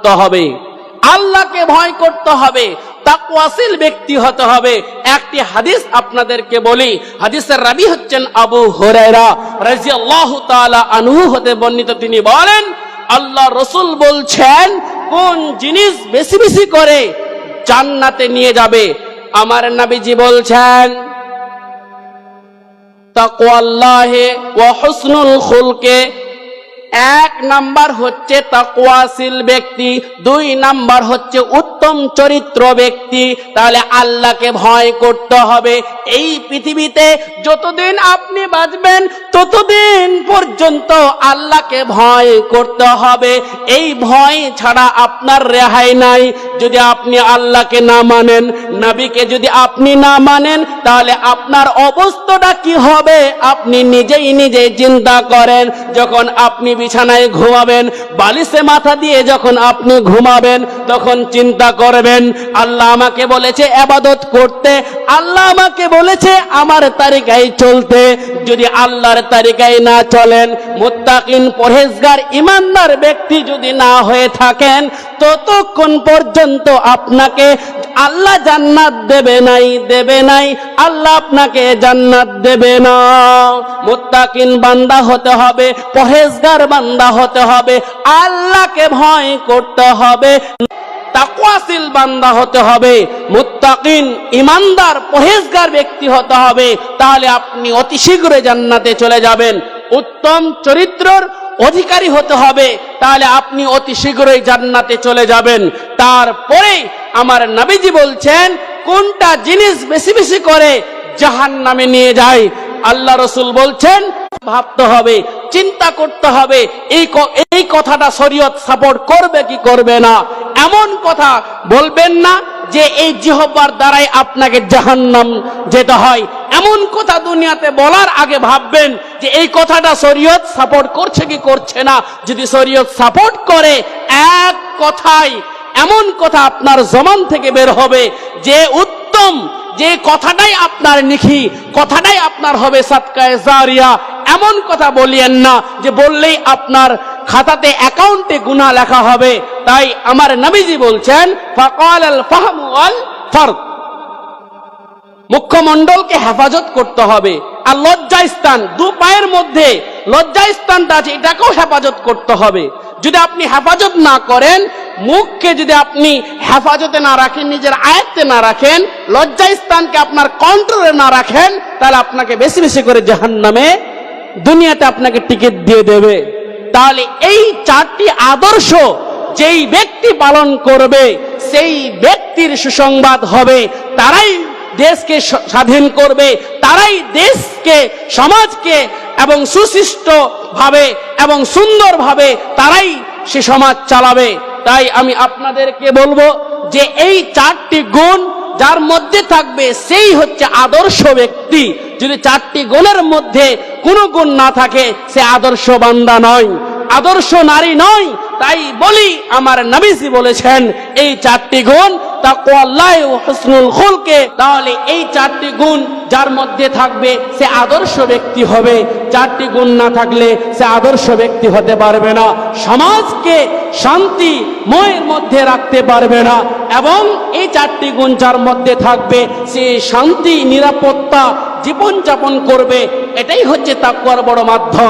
করতে হবে। আল্লাহকে ভয় করতে হবে, তাকওয়াসিল ব্যক্তি হতে হবে। একটি হাদিস আপনাদেরকে বলি, হাদিসের রাবি হচ্ছেন আবু হুরায়রা রাদিয়াল্লাহু তাআলা আনহু হতে বর্ণিত। তিনি বলেন, আল্লাহ রসুল বলছেন, কোন জিনিস বেশি বেশি করে জান্নাতে নিয়ে যাবে? আমার নবীজি বলছেন, তাকওয়াল্লাহে ওয়া হুসনুল খুলকে এক নাম্বার হচ্ছে তাকওয়াসিল ব্যক্তি, দুই নাম্বার হচ্ছে উত্তম চরিত্র ব্যক্তি। তাহলে আল্লাহকে ভয় করতে হবে। এই পৃথিবীতে যতদিন আপনি বাঁচবেন, ততদিন পর্যন্ত আল্লাহকে ভয় করতে হবে। এই ভয় ছাড়া আপনার রেহাই নাই। যদি আপনি আল্লাহকে না মানেন, নবীকে যদি আপনি না মানেন, তাহলে আপনার অবস্থাটা কি হবে? আপনি নিজেই নিজে চিন্তা করেন। যখন আপনি বিছানায় ঘুমাবেন, বালিশে মাথা দিয়ে যখন আপনি ঘুমাবেন, তখন চিন্তা করবেন, আল্লাহ আমাকে বলেছে আবাদত করতে, আল্লাহ আমাকে বলেছে আমার তালিকায় চলতে, যদি আল্লাহর তালিকায় না চলেন, মুত্তাকিন, পরহেজগার, ইমানদার ব্যক্তি যদি না হয়ে থাকেন, ততক্ষণ পর্যন্ত আপনাকে আল্লাহ জান্নাত দেবে নাই দেবে নাই। আল্লাহ আপনাকে জান্নাত দেবে না। মুত্তাকিন বান্দা হতে হবে, পরহেজগার বান্দা হতে হবে, আল্লাহকে ভয় করতে হবে। তাকওয়াসিল বান্দা হতে হবে, মুত্তাকিন ইমানদার, পরহেজগার ব্যক্তি হতে হবে। তাহলে আপনি অতি শীঘ্রই জান্নাতে চলে যাবেন। উত্তম চরিত্রর অধিকারী হতে হবে। তাহলে আপনি অতি শীঘ্রই জান্নাতে চলে যাবেন। তারপরে আমার নবীজি বলছেন, কোনটা জিনিস বেশি বেশি করে জাহান নামে নিয়ে যায়? আল্লাহ রসুল বলছেন, ভাবতে হবে, চিন্তা করতে হবে, এই এই কথাটা শরীয়ত সাপোর্ট করবে কি করবে না? এমন কথা বলবেন না যে এই জিহব্বার দ্বারাই আপনাকে জাহান্নাম যেতে হয়। এমন কথা দুনিয়াতে বলার আগে ভাববেন যে এই কথাটা শরীয়ত সাপোর্ট করছে কি করছে না। যদি শরীয়ত সাপোর্ট করে, এক কথায় এমন কথা আপনার জমান থেকে বের হবে যে উত্তম, যে কথাটাই আপনার নিখি, কথাটাই আপনার হবে সাতকায় জারিয়া। এমন কথা বলিয়েন না যে বললেই আপনার খাতাতে অ্যাকাউন্টে গুনাহ লেখা হবে। তাই আমার নবীজি বলছেন ফাকাল আল ফাহমু আল ফরদ। মুখ্যমণ্ডলকে হেফাজত করতে হবে। আর লজ্জা স্থান দু পায়ের মধ্যে লজ্জা স্থানটা আছে, এটাকেও হেফাজত করতে হবে। যদি আপনি হেফাজত না করেন, মুখকে যদি আপনি হেফাজতে না রাখেন, নিজের আয়ত্তে না রাখেন, লজ্জা স্থানকে আপনার কন্ট্রোলে না রাখেন, তাহলে আপনাকে বেশি বেশি করে জাহান নামে দুনিয়াতে আপনাকে টিকিট দিয়ে দেবে। তাহলে এই চারটি আদর্শ যেই ব্যক্তি পালন করবে, সেই ব্যক্তির সুসংবাদ হবে। তারাই দেশকে স্বাধীন করবে, তারাই দেশকে, সমাজকে এবং সুশিষ্ট ভাবে এবং সুন্দরভাবে তারাই সে সমাজ চালাবে। তাই আমি আপনাদেরকে বলব যে এই চারটি গুণ যার মধ্যে থাকবে, সেই হচ্ছে আদর্শ ব্যক্তি। যদি চারটি গুণের মধ্যে কোনো গুণ না থাকে, সে আদর্শ বান্দা নয়, আদর্শ নারী নয়। তাই বলি, আমার নবীজি বলেছেন, এই চারটি গুণ তাকওয়াল্লাহ ও হুসনুল খুলকে, তাহলে এই চারটি গুণ যার মধ্যে থাকবে সে আদর্শ ব্যক্তি হবে। চারটি গুণ না থাকলে সে আদর্শ ব্যক্তি হতে পারবে না। সমাজকে শান্তি ময়ের মধ্যে রাখতে পারবে না এবং এই চারটি গুণ যার মধ্যে থাকবে, সে শান্তি, নিরাপত্তা, জীবনযাপন করবে। এটাই হচ্ছে তাকুয়ার বড় মাধ্যম।